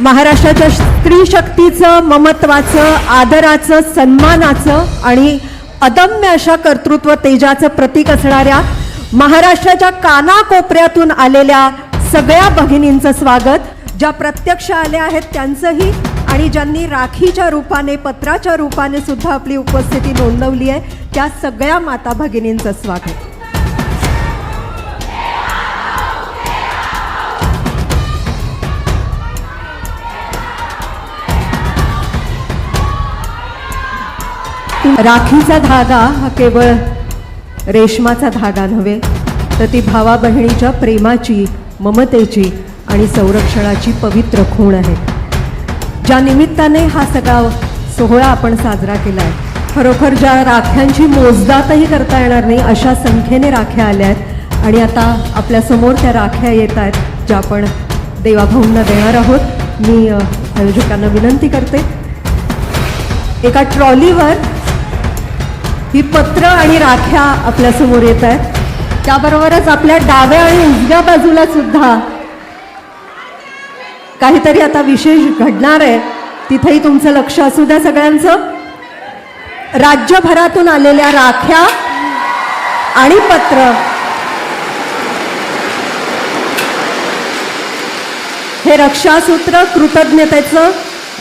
महाराष्ट्राच्या स्त्री शक्तीचं ममत्वाचं आदराचं सन्मानाचं आणि अदम्य अशा कर्तृत्व तेजाचं प्रतीक असणाऱ्या महाराष्ट्राच्या कानाकोपऱ्यातून आलेल्या सगळ्या भगिनींचं स्वागत ज्या प्रत्यक्ष आल्या आहेत त्यांचंही आणि ज्यांनी राखीच्या रूपाने पत्राच्या रूपाने सुद्धा आपली उपस्थिती नोंदवली आहे त्या सगळ्या माता भगिनींचं स्वागत. राखीचा धागा हा केवळ रेशमाचा धागा नव्हे तर ती भावा बहिणीच्या प्रेमाची ममतेची आणि संरक्षणाची पवित्र खूण आहे. ज्या निमित्ताने हा सगळा सोहळा आपण साजरा केला आहे खरोखर ज्या राख्यांची मोजदातही करता येणार नाही अशा संख्येने राख्या आल्या आहेत आणि आता आपल्यासमोर त्या राख्या येत आहेत ज्या आपण देवाभाऊंना देणार आहोत. मी आयोजकांना विनंती करते एका ट्रॉलीवर ही पत्र आणि राख्या आपल्यासमोर येत आहेत. त्याबरोबरच आपल्या डाव्या आणि उजव्या बाजूला सुद्धा काहीतरी आता विशेष घडणार आहे. तिथेही तुमचं लक्ष असू द्या सगळ्यांचं. राज्यभरातून आलेल्या राख्या आणि पत्र. हे रक्षासूत्र कृतज्ञतेचं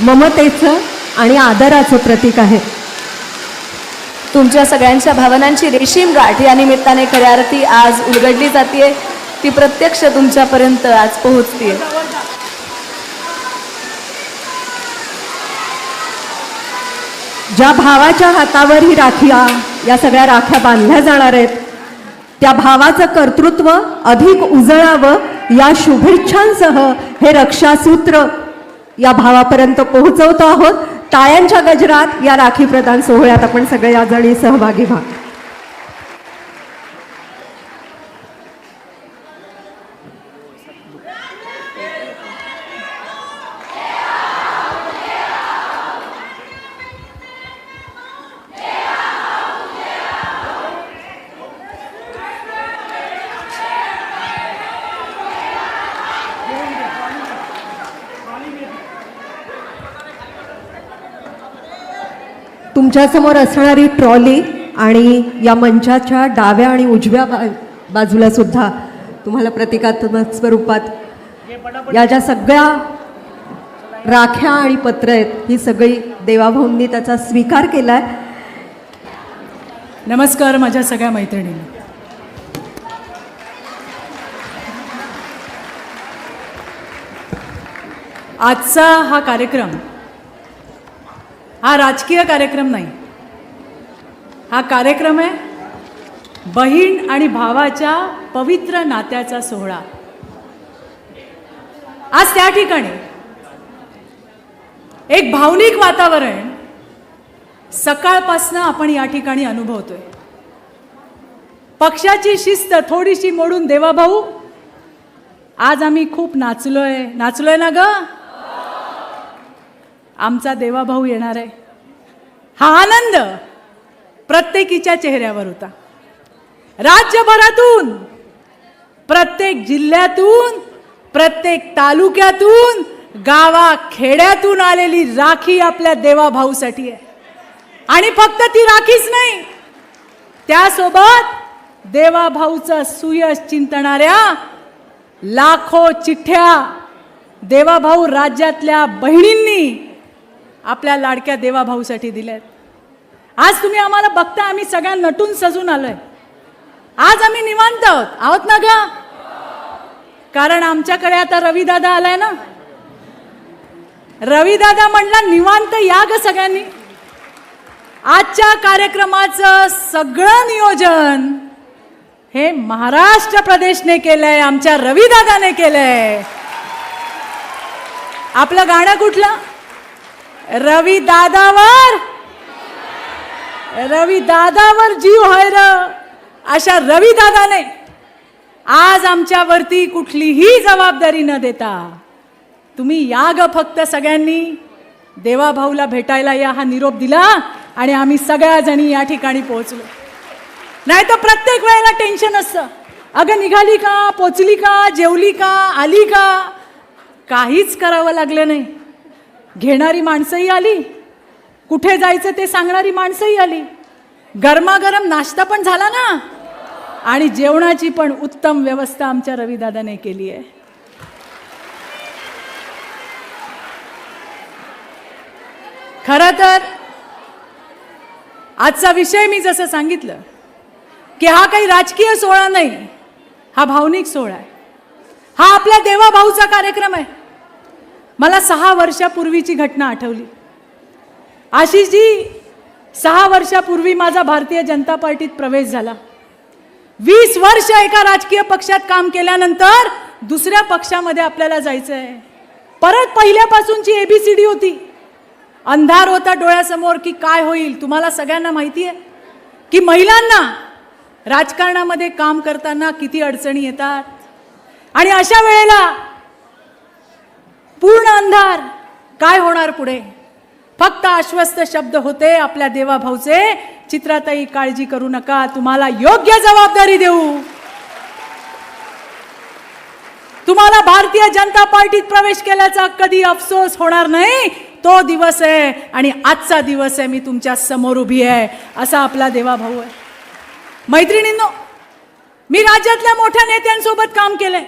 ममतेचं आणि आदराचं प्रतीक आहे. तुमच्या सगळ्यांच्या भावनांची रेशीम गाठ या निमित्ताने खऱ्या अर्थी आज उलगडली जाते ती प्रत्यक्ष तुमच्यापर्यंत आज पोहोचते ज्या भावाच्या हातावर ही राखिया या सगळ्या राख्या बांधल्या जाणार आहेत त्या भावाचं कर्तृत्व अधिक उजळावं या शुभेच्छांसह हे रक्षासूत्र या भावापर्यंत पोहोचवतो आहोत. टाळ्यांच्या गजरात या राखी प्रदान सोहळ्यात आपण सगळे या जणी सहभागी व्हा. तुमच्यासमोर असणारी ट्रॉली आणि या मंचाच्या डाव्या आणि उजव्या बा बाजूला सुद्धा तुम्हाला प्रतिकात्मक स्वरूपात या ज्या सगळ्या राख्या आणि पत्र आहेत ही सगळी देवाभाऊंनी त्याचा स्वीकार केला आहे नमस्कार माझ्या सगळ्या मैत्रिणींना. आजचा हा कार्यक्रम हा राजकीय कार्यक्रम नाही. हा कार्यक्रम आहे बहीण आणि भावाच्या पवित्र नात्याचा सोहळा. आज त्या ठिकाणी एक भावनिक वातावरण सकाळपासनं आपण या ठिकाणी अनुभवतोय. पक्षाची शिस्त थोडीशी मोडून देवा भाऊ आज आम्ही खूप नाचलोय. नाचलोय ना ग? आमचा देवाभाऊ येणार आहे. हा आनंद प्रत्येकीच्या चेहऱ्यावर होता. राज्यभरातून प्रत्येक जिल्ह्यातून प्रत्येक तालुक्यातून गावा खेड्यातून आलेली राखी आपल्या देवाभाऊसाठी आहे. आणि फक्त ती राखीच नाही त्यासोबत देवाभाऊचं सुयश चिंतणाऱ्या लाखो चिठ्ठ्या देवाभाऊ राज्यातल्या बहिणींनी आपल्या लाडक्या देवाभाऊसाठी दिल्यात आज तुम्ही आम्हाला बघता आम्ही सगळ्या नटून सजून आलोय. आज आम्ही निवांत आहोत. आहोत ना ग? कारण आमच्याकडे आता रवीदादा आलाय ना? रवीदादा म्हणला निवांत या ग सगळ्यांनी. आजच्या कार्यक्रमाचं सगळं नियोजन हे महाराष्ट्र प्रदेशने केलंय आमच्या रवीदादाने केलंय. आपलं गाणं कुठलं? रवी दादावर. रवी दादावर जीव हाय र. अशा रवी दादाने आज आमच्यावरती कुठलीही जबाबदारी न देता तुम्ही या ग फक्त सगळ्यांनी. देवाभाऊला भेटायला या हा निरोप दिला आणि आम्ही सगळ्याजणी या ठिकाणी पोहोचलो. नाही तर प्रत्येक वेळेला टेन्शन असतं. अगं निघाली का पोचली का जेवली का आली का? काहीच करावं लागलं नाही. घेणारी माणसंही आली. कुठे जायचं ते सांगणारी माणसंही आली. गरमागरम नाश्ता पण झाला ना. आणि जेवणाची पण उत्तम व्यवस्था आमच्या रविदादाने केली आहे. खरं तर आजचा विषय मी जसं सांगितलं की हा काही राजकीय सोहळा नाही हा भावनिक सोहळा आहे. हा आपल्या देवाभाऊचा कार्यक्रम आहे. मला सहा वर्षापूर्वीची घटना आठवली. आशिषजी सहा वर्षापूर्वी माझा भारतीय जनता पार्टीत प्रवेश झाला. वीस वर्ष एका राजकीय पक्षात काम केल्यानंतर दुसऱ्या पक्षामध्ये आपल्याला जायचं आहे परत पहिल्यापासूनची एबीसीडी होती. अंधार होता डोळ्यासमोर की काय होईल तुम्हाला सगळ्यांना माहिती आहे की महिलांना राजकारणामध्ये काम करताना किती अडचणी येतात? आणि अशा वेळेला पूर्ण अंधार काय होणार पुढे? फक्त आश्वस्त शब्द होते आपल्या देवाभाऊचे चित्राताई काळजी करू नका तुम्हाला योग्य जबाबदारी देऊ. तुम्हाला भारतीय जनता पार्टीत प्रवेश केल्याचा कधी अफसोस होणार नाही? तो दिवस आहे आणि आजचा दिवस आहे मी तुमच्यासमोर उभी आहे असा आपला देवाभाऊ आहे. मैत्रिणींनो मी राज्यातल्या मोठ्या नेत्यांसोबत काम केलंय.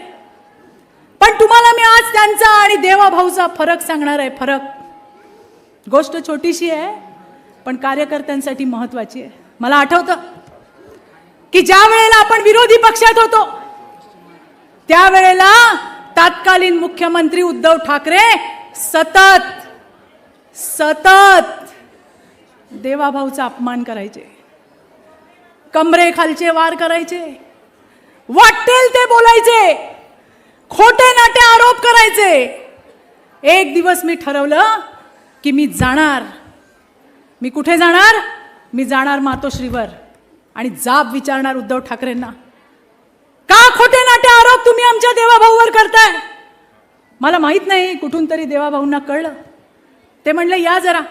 पण तुम्हाला मी आज त्यांचा आणि देवाभाऊचा फरक सांगणार आहे फरक. गोष्ट छोटीशी आहे पण कार्यकर्त्यांसाठी महत्वाची आहे. मला आठवतं की ज्या वेळेला आपण विरोधी पक्षात होतो त्यावेळेला तात्कालीन मुख्यमंत्री उद्धव ठाकरे सतत सतत देवाभाऊचा अपमान करायचे. कमरेखालचे वार करायचे. वाटेल ते बोलायचे. खोटे नाटे आरोप करायचे. एक दिवस मी ठरवलं की मी जाणार. मी कुठे जाणार? मी जाणार मातोश्रीवर. आणि जाब विचारणार उद्धव ठाकरेंना. का खोटे नाटे आरोप तुम्ही आमच्या देवाभाऊवर करताय? मला माहीत नाही कुठून तरी देवाभाऊंना कळलं. ते म्हणले या जरा.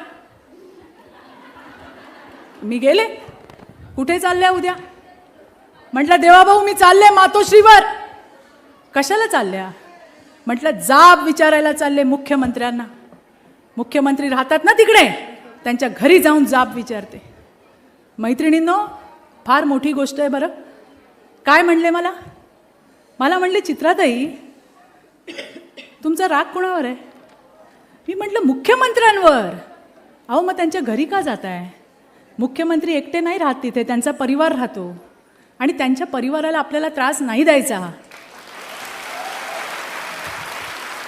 मी गेले. कुठे चालले उद्या? म्हटलं देवाभाऊ मी चालले मातोश्रीवर. कशाला चालल्या? म्हटलं जाब विचारायला चालले मुख्यमंत्र्यांना. मुख्यमंत्री राहतात ना तिकडे? त्यांच्या घरी जाऊन जाब विचारते. मैत्रिणींनो फार मोठी गोष्ट आहे बरं. काय म्हणले मला? मला म्हणले चित्राताई तुमचा राग कोणावर आहे? मी म्हटलं मुख्यमंत्र्यांवर. अहो मग त्यांच्या घरी का जात आहे मुख्यमंत्री एकटे नाही राहत तिथे त्यांचा परिवार राहतो. आणि त्यांच्या परिवाराला आपल्याला त्रास नाही द्यायचा.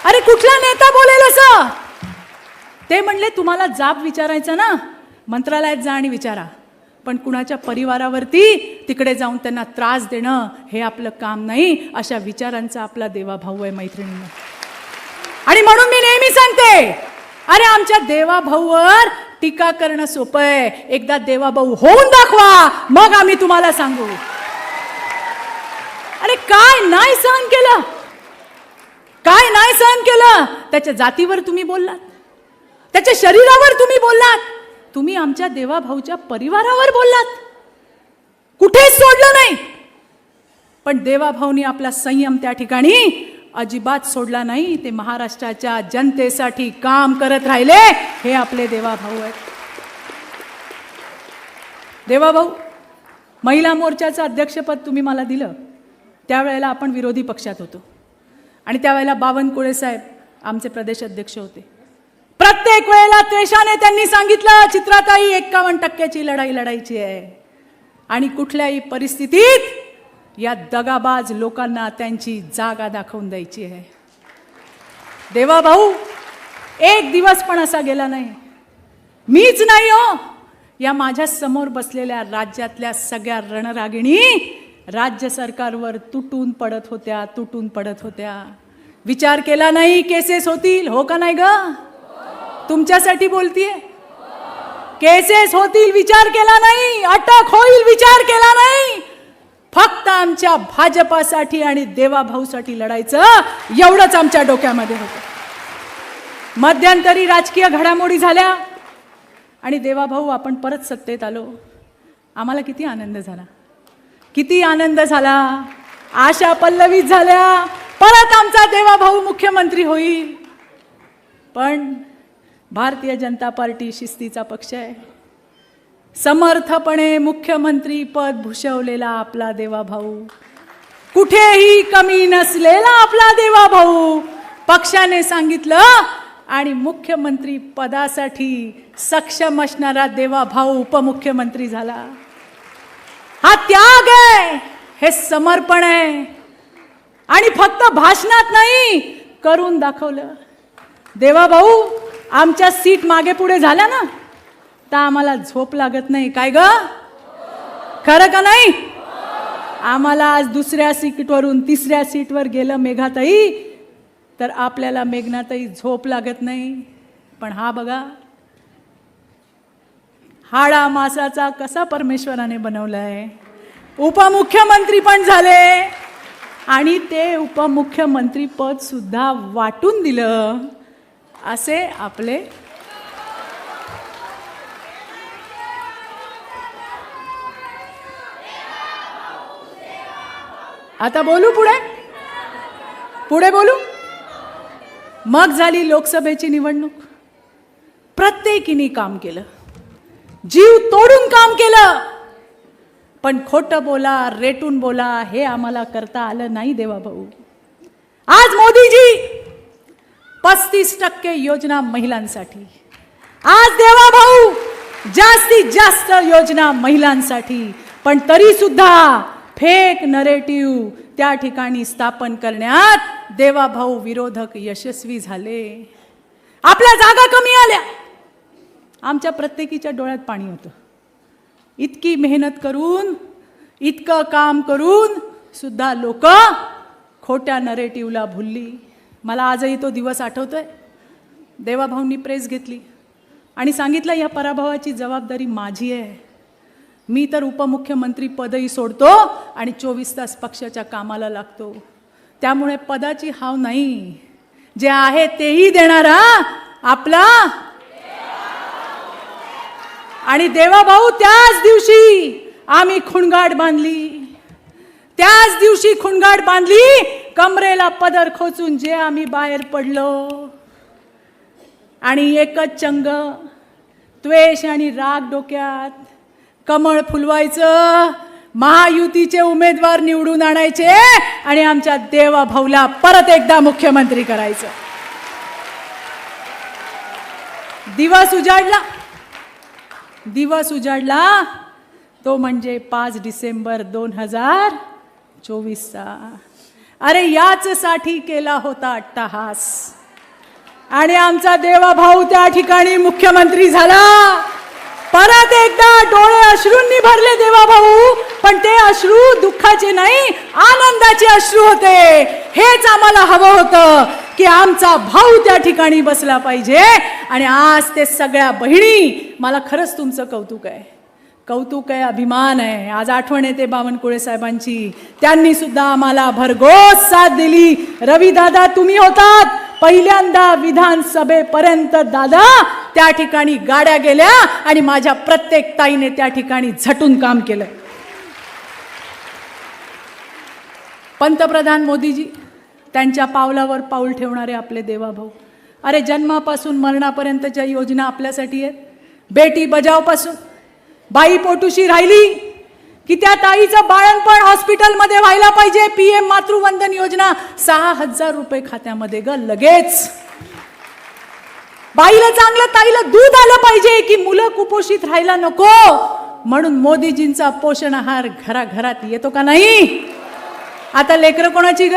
अरे कुठला नेता बोलेल असं? ते म्हणले तुम्हाला जाब विचारायचा ना? मंत्रालयात जा आणि विचारा. पण कुणाच्या परिवारावरती तिकडे जाऊन त्यांना त्रास देणं हे आपलं काम नाही अशा विचारांचा आपला देवाभाऊ आहे मैत्रिणींना. आणि म्हणून मी नेहमी सांगते अरे आमच्या देवाभाऊवर टीका करणं सोपं आहे. एकदा देवाभाऊ होऊन दाखवा मग आम्ही तुम्हाला सांगू. अरे काय नाही सहन केलं? काय नाही सहन केलं? त्याच्या जातीवर तुम्ही बोललात. त्याच्या शरीरावर तुम्ही बोललात. तुम्ही आमच्या देवाभाऊच्या परिवारावर बोललात. कुठेच सोडलं नाही. पण देवाभाऊनी आपला संयम त्या ठिकाणी अजिबात सोडला नाही. ते महाराष्ट्राच्या जनतेसाठी काम करत राहिले. हे आपले देवाभाऊ आहेत. देवाभाऊ महिला मोर्चाचं अध्यक्षपद तुम्ही मला दिलं. त्यावेळेला आपण विरोधी पक्षात होतो. आणि त्यावेळेला बावनकुळे साहेब आमचे प्रदेश अध्यक्ष होते. प्रत्येक वेळेला त्वेषाने त्यांनी सांगितलं चित्राताई एक्कावन्न टक्क्याची लढाई लढायची आहे. आणि कुठल्याही परिस्थितीत या दगाबाज लोकांना त्यांची जागा दाखवून द्यायची आहे. देवा भाऊ एक दिवस पण असा गेला नाही. मीच नाही हो. या माझ्यासमोर बसलेल्या राज्यातल्या सगळ्या रणरागिणी राज्य सरकारवर तुटून पडत होत्या तुटून पडत होत्या. विचार केला नाही केसेस होतील हो का नाही ग? तुमच्यासाठी बोलतीये. केसेस होतील विचार केला नाही अटक होईल विचार केला नाही. फक्त आमच्या भाजपासाठी आणि देवाभाऊसाठी लढायचं एवढंच आमच्या डोक्यामध्ये होतं. मध्यंतरी राजकीय घडामोडी झाल्या आणि देवाभाऊ आपण परत सत्तेत आलो. आम्हाला किती आनंद झाला. किती आनंद झाला. आशा पल्लवी झाल्या. परत आमचा देवाभाऊ मुख्यमंत्री होईल. पण भारतीय जनता पार्टी शिस्तीचा पक्ष आहे. समर्थपणे मुख्यमंत्री पद भूषवलेला आपला देवाभाऊ कुठेही कमी नसलेला आपला देवाभाऊ पक्षाने सांगितलं आणि मुख्यमंत्री पदासाठी सक्षम असणारा देवाभाऊ उपमुख्यमंत्री झाला. हा त्याग आहे. हे समर्पण आहे. आणि फक्त भाषणात नाही करून दाखवलं. देवा भाऊ आमच्या सीट मागे पुढे झाल्या ना तर आम्हाला झोप लागत नाही. काय ग? खरं का नाही? आम्हाला आज दुसऱ्या सीटवरून तिसऱ्या सीटवर गेलं मेघाताई तर आपल्याला मेघनाताई झोप लागत नाही. पण हा बघा हाडा मासाचा कसा परमेश्वराने बनवलाय? उपमुख्यमंत्री पण झाले. आणि ते उपमुख्यमंत्री पद सुद्धा वाटून दिलं. असे आपले आता बोलू पुढे? पुढे बोलू? मग झाली लोकसभेची निवडणूक. प्रत्येकीने काम केलं. जीव तोडून काम केलं. पण खोटं बोला रेटून बोला हे आम्हाला करता आलं नाही देवा भाऊ. आज मोदीजी पस्तीस टक्के योजना महिलांसाठी. आज देवा भाऊ जास्तीत जास्त योजना महिलांसाठी. पण तरी सुद्धा फेक नरेटिव्ह त्या ठिकाणी स्थापन करण्यात देवाभाऊ विरोधक यशस्वी झाले. आपल्या जागा कमी आल्या. आमच्या प्रत्येकीच्या डोळ्यात पाणी होतं. इतकी मेहनत करून इतकं काम करून सुद्धा लोक खोट्या नरेटिव्हला भुलली. मला आजही तो दिवस आठवतोय. देवाभाऊंनी प्रेस घेतली. आणि सांगितलं या पराभवाची जबाबदारी माझी आहे. मी तर उपमुख्यमंत्री पदही सोडतो आणि चोवीस तास पक्षाच्या कामाला लागतो. त्यामुळे पदाची हाव नाही. जे आहे तेही देणारा आपला आणि देवाभाऊ त्याच दिवशी आम्ही खुणगाट बांधली. त्याच दिवशी खुणगाट बांधली कमरेला पदर खोचून जे आम्ही बाहेर पडलो. आणि एकच चंग त्वेष आणि राग डोक्यात कमळ फुलवायचं. महायुतीचे उमेदवार निवडून आणायचे आणि आमच्या देवा भाऊला परत एकदा मुख्यमंत्री करायचं. दिवस उजाडला. दिवस उजाडला. तो म्हणजे पाच डिसेंबर दोन हजार चोवीसचा. अरे याच साठी केला होता अट्टाहास. आणि आमचा देवाभाऊ त्या ठिकाणी मुख्यमंत्री झाला. परत एकदा डोळे अश्रूंनी भरले देवाभाऊ पण ते अश्रू दुःखाचे नाही आनंदाचे अश्रू होते. हेच आम्हाला हवं होतं. की आमचा भाऊ त्या ठिकाणी बसला पाहिजे. आणि आज ते सगळ्या बहिणी मला खरंच तुमचं कौतुक आहे. कौतुक आहे अभिमान आहे. आज आठवण येते बावनकुळे साहेबांची. त्यांनी सुद्धा आम्हाला भरघोस साथ दिली. रवी दादा तुम्ही होतात. पहिल्यांदा विधानसभेपर्यंत दादा त्या ठिकाणी गाड्या गेल्या आणि माझ्या प्रत्येक ताईने त्या ठिकाणी झटून काम केलं. पंतप्रधान मोदीजी त्यांच्या पावलावर पाऊल ठेवणारे आपले देवाभाऊ. अरे जन्मापासून मरणापर्यंतच्या योजना आपल्यासाठी आहेत बेटी बजावपासून बाई पोटुशी राहिली की त्या ताईचं बाळणपण हॉस्पिटलमध्ये व्हायला पाहिजे. पी एम मातृवंदन योजना सहा हजार रुपये खात्यामध्ये ग लगेच. बाईला चांगलं ताईला दूध आलं पाहिजे की मुलं कुपोषित राहायला नको. म्हणून मोदीजींचा पोषण आहार घराघरात येतो का नाही? आता लेकरं कोणाची ग?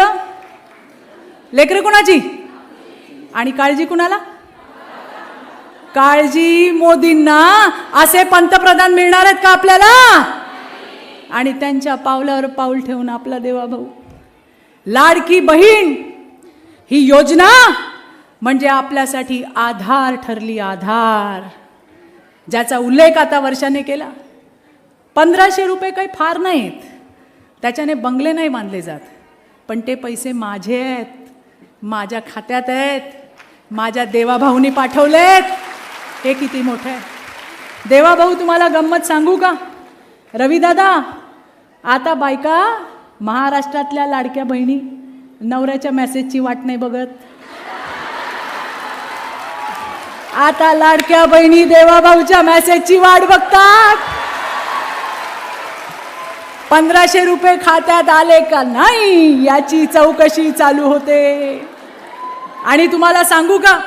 लेकरं कोणाची? आणि काळजी कुणाला? काळजी मोदींना. असे पंतप्रधान मिळणार आहेत का आपल्याला? आणि त्यांच्या पावलावर पाऊल ठेवून आपला देवा भाऊ. लाडकी बहीण ही योजना म्हणजे आपल्यासाठी आधार ठरली आधार. ज्याचा उल्लेख आता वर्षाने केला. पंधराशे रुपये काही फार नाहीत. त्याच्याने बंगले नाही बांधले जात. पण ते पैसे माझे आहेत. माझ्या खात्यात आहेत. माझ्या देवाभाऊनी पाठवलेत. हे किती मोठं आहे. देवाभाऊ तुम्हाला गंमत सांगू का? रवीदादा आता बायका महाराष्ट्रातल्या लाडक्या बहिणी नवऱ्याच्या मेसेजची वाट नाही बघत. आता लाडक्या बहिणी देवाभाऊच्या मेसेजची वाट बघतात. पंधराशे रुपये खात्यात आले का नाही? याची चौकशी चालू होते. आणि तुम्हाला सांगू का?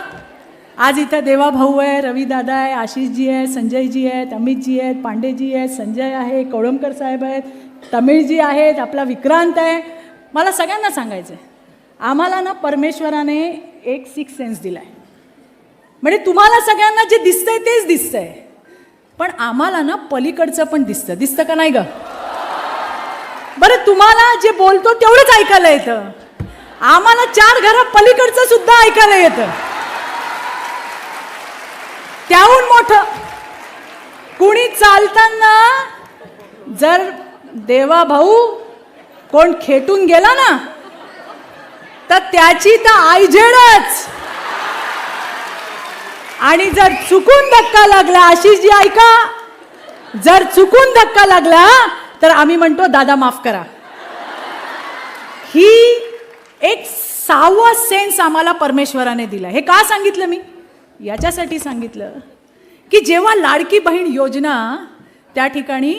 आज इथं देवाभाऊ आहे रविदादा आहे आशिषजी आहे संजयजी आहेत अमितजी आहेत पांडेजी आहेत संजय आहे कोळंबकर साहेब आहेत तमिळजी आहेत आपला विक्रांत आहे. मला सगळ्यांना सांगायचं आहे आम्हाला ना परमेश्वराने एक सिक्स सेन्स दिला आहे म्हणजे तुम्हाला सगळ्यांना जे दिसतंय तेच दिसतंय. पण आम्हाला ना पलीकडचं पण दिसतं. दिसतं का नाही ग? बरं तुम्हाला जे बोलतो तेवढंच ऐकायला येतं. आम्हाला चार घरा पलीकडचं सुद्धा ऐकायला येतं. त्याहून मोठं कुणी चालताना जर देवा भाऊ कोण खेटून गेला ना तर त्याची तर आईझेडच. आणि जर चुकून धक्का लागला अशी जी ऐका जर चुकून धक्का लागला तर आम्ही म्हणतो दादा माफ करा. ही एक सहावा सेन्स आम्हाला परमेश्वराने दिला. हे का सांगितलं मी? याच्यासाठी सांगितलं की जेव्हा लाडकी बहीण योजना त्या ठिकाणी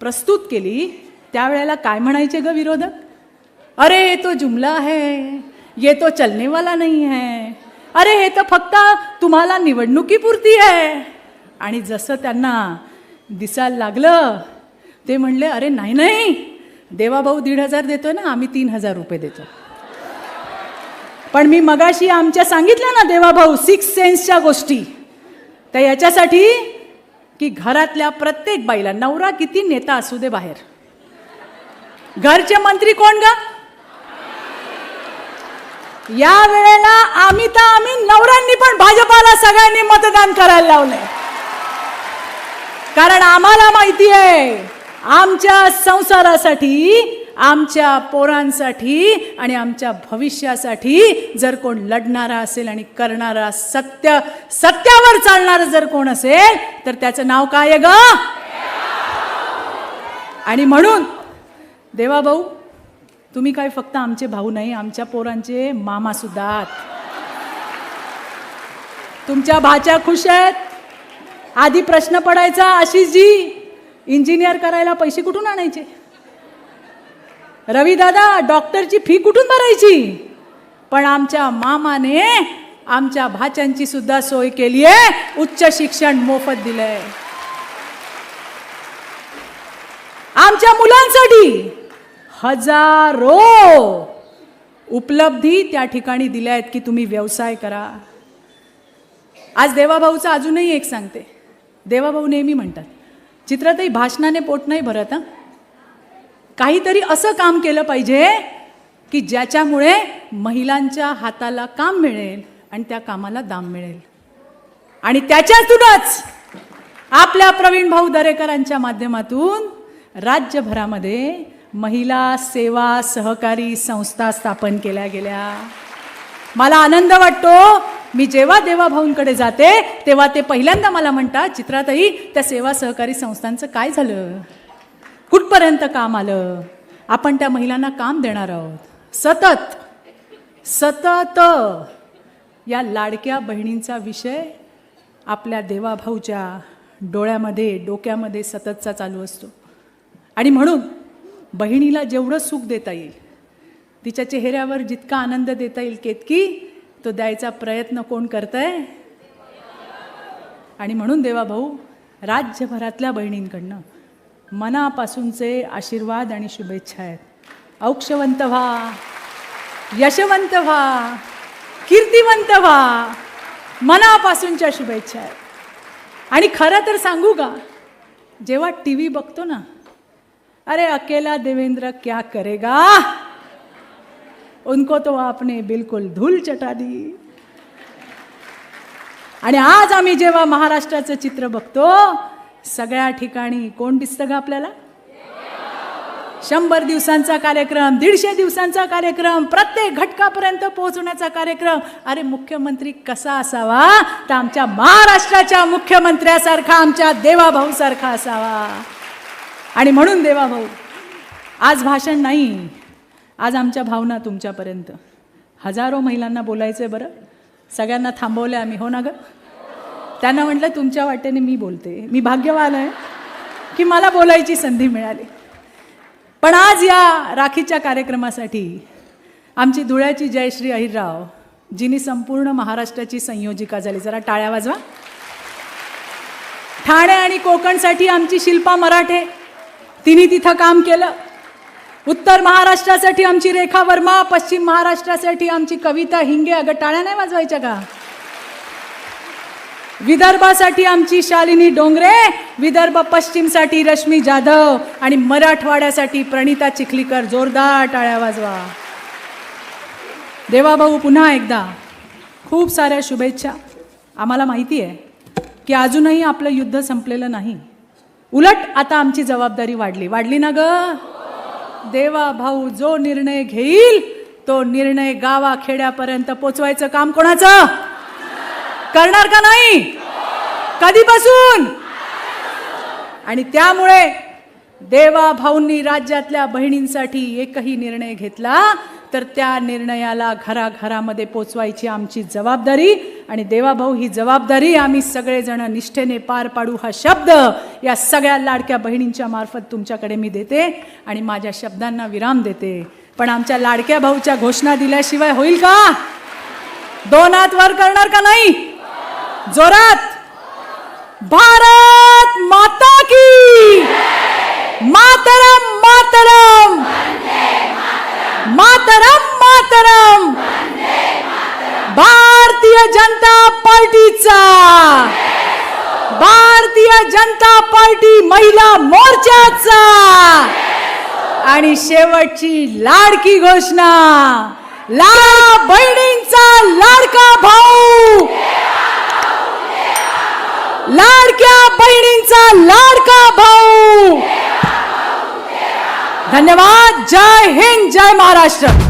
प्रस्तुत केली त्यावेळेला काय म्हणायचे ग विरोधक? अरे ये तो जुमला है ये तो चलने वाला नहीं है. अरे हे तर फक्त तुम्हाला निवडणुकीपुरती आहे आणि जसं त्यांना दिसायला लागलं ते म्हणले अरे नाही नाही. देवाभाऊ दीड हजार देतो ना आम्ही तीन हजार रुपये देतो. पण मी मगाशी आमच्या सांगितलं ना देवाभाऊ सिक्स सेन्सच्या गोष्टी. तर याच्यासाठी की घरातल्या प्रत्येक बाईला नवरा किती नेता असू दे बाहेर. घरचे मंत्री कोण ग? या वेळेला आम्ही तर आम्ही नवऱ्यांनी पण भाजपाला सगळ्यांनी मतदान करायला लावलंय. कारण आम्हाला माहिती आहे आमच्या संसारासाठी आमच्या पोरांसाठी आणि आमच्या भविष्यासाठी जर कोण लढणारा असेल आणि करणारा सत्य सत्यावर चालणारा जर कोण असेल तर त्याचं नाव काय आहे ग? आणि म्हणून देवा भाऊ तुम्ही काय फक्त आमचे भाऊ नाही आमच्या पोरांचे मामा सुद्धा आहात. तुमच्या भाच्या खुश आहेत? आधी प्रश्न पडायचा आशिषजी. इंजिनियर करायला पैसे कुठून आणायचे? रवीदादा डॉक्टरची फी कुठून भरायची? पण आमच्या मामाने आमच्या भाच्यांची सुद्धा सोय केली आहे. उच्च शिक्षण मोफत दिलंय. आमच्या मुलांसाठी हजारो उपलब्धी त्या ठिकाणी दिल्या आहेत की तुम्ही व्यवसाय करा. आज देवाभाऊचं अजूनही एक सांगते. देवाभाऊ नेहमी म्हणतात चित्रातही भाषणाने पोट नाही भरत हां? काहीतरी असं काम केलं पाहिजे की ज्याच्यामुळे महिलांच्या हाताला काम मिळेल आणि त्या कामाला दाम मिळेल. आणि त्याच्यातूनच आपल्या प्रवीण भाऊ दरेकरांच्या माध्यमातून राज्यभरामध्ये महिला सेवा सहकारी संस्था स्थापन केल्या गेल्या. मला आनंद वाटतो मी जेव्हा देवाभाऊंकडे जाते तेव्हा ते पहिल्यांदा मला म्हणतात चित्रातही त्या सेवा सहकारी संस्थांचं काय झालं? कुठपर्यंत काम आलं? आपण त्या महिलांना काम देणार आहोत. सतत. सतत. या लाडक्या बहिणींचा विषय आपल्या देवाभाऊच्या डोळ्यामध्ये डोक्यामध्ये सततचा चालू असतो. आणि म्हणून बहिणीला जेवढं सुख देता येईल तिच्या चेहऱ्यावर जितका आनंद देता येईल केतकी तो द्यायचा प्रयत्न कोण करतंय? आणि म्हणून देवाभाऊ राज्यभरातल्या बहिणींकडनं मनापासूनचे आशीर्वाद आणि शुभेच्छा आहेत. औक्षवंत व्हा यशवंत व्हा कीर्तिवंत व्हा मनापासूनच्या शुभेच्छा आहेत. आणि खरं तर सांगू का जेव्हा टी व्ही बघतो ना अरे अकेला देवेंद्र क्या करेगा? उनको तो आपने बिलकुल धूल चटा दी. आणि आज आम्ही जेव्हा महाराष्ट्राचं चित्र बघतो सगळ्या ठिकाणी कोण दिसतं का आपल्याला? शंभर दिवसांचा कार्यक्रम दीडशे दिवसांचा कार्यक्रम प्रत्येक घटकापर्यंत पोहोचवण्याचा कार्यक्रम. अरे मुख्यमंत्री कसा असावा? तर आमच्या महाराष्ट्राच्या मुख्यमंत्र्यासारखा आमच्या देवाभाऊसारखा असावा. आणि म्हणून देवाभाऊ आज भाषण नाही आज आमच्या भावना तुमच्यापर्यंत. हजारो महिलांना बोलायचं आहे बरं. सगळ्यांना थांबवलं आम्ही हो ना गं? त्यांना म्हटलं तुमच्या वाटेने मी बोलते. मी भाग्यवान आहे की मला बोलायची संधी मिळाली. पण आज या राखीच्या कार्यक्रमासाठी आमची धुळ्याची जयश्री अहिरराव जिनी संपूर्ण महाराष्ट्राची संयोजिका झाली. जरा टाळ्या वाजवा. ठाणे आणि कोकणसाठी आमची शिल्पा मराठे तिने तिथं काम केलं. उत्तर महाराष्ट्रासाठी आमची रेखा वर्मा पश्चिम महाराष्ट्रासाठी आमची कविता हिंगे अगं टाळ्या नाही वाजवायच्या का? विदर्भासाठी आमची शालिनी डोंगरे विदर्भ पश्चिमसाठी रश्मी जाधव आणि मराठवाड्यासाठी प्रणिता चिखलीकर जोरदार टाळ्या वाजवा. देवाभाऊ पुन्हा एकदा खूप साऱ्या शुभेच्छा. आम्हाला माहिती आहे की अजूनही आपलं युद्ध संपलेलं नाही. उलट आता आमची जबाबदारी वाढली. वाढली ना ग? देवा भाऊ जो निर्णय घेईल तो निर्णय गावा खेड्यापर्यंत पोचवायचं काम कोणाचं? करणार का नाही? कधीपासून? आणि त्यामुळे देवा भाऊंनी राज्यातल्या बहिणींसाठी एकही निर्णय घेतला तर त्या निर्णयाला घराघरामध्ये पोचवायची आमची जबाबदारी आणि देवाभाऊ ही जबाबदारी आम्ही सगळेजण निष्ठेने पार पाडू हा शब्द या सगळ्या लाडक्या बहिणींच्या मार्फत तुमच्याकडे मी देते आणि माझ्या शब्दांना विराम देते. पण आमच्या लाडक्या भाऊच्या घोषणा दिल्याशिवाय होईल का? दोन हात वर करणार का नाही? जोरात. भारत माता की मातरम मातरम. मातरम मातरम. भारतीय जनता पार्टीचा. भारतीय जनता पार्टी महिला मोर्चाचा. आणि शेवटची लाडकी घोषणा. ला बहिणींचा लाडका भाऊ. लाडक्या बहिणींचा लाडका भाऊ. धन्यवाद. जय हिंद जय महाराष्ट्र.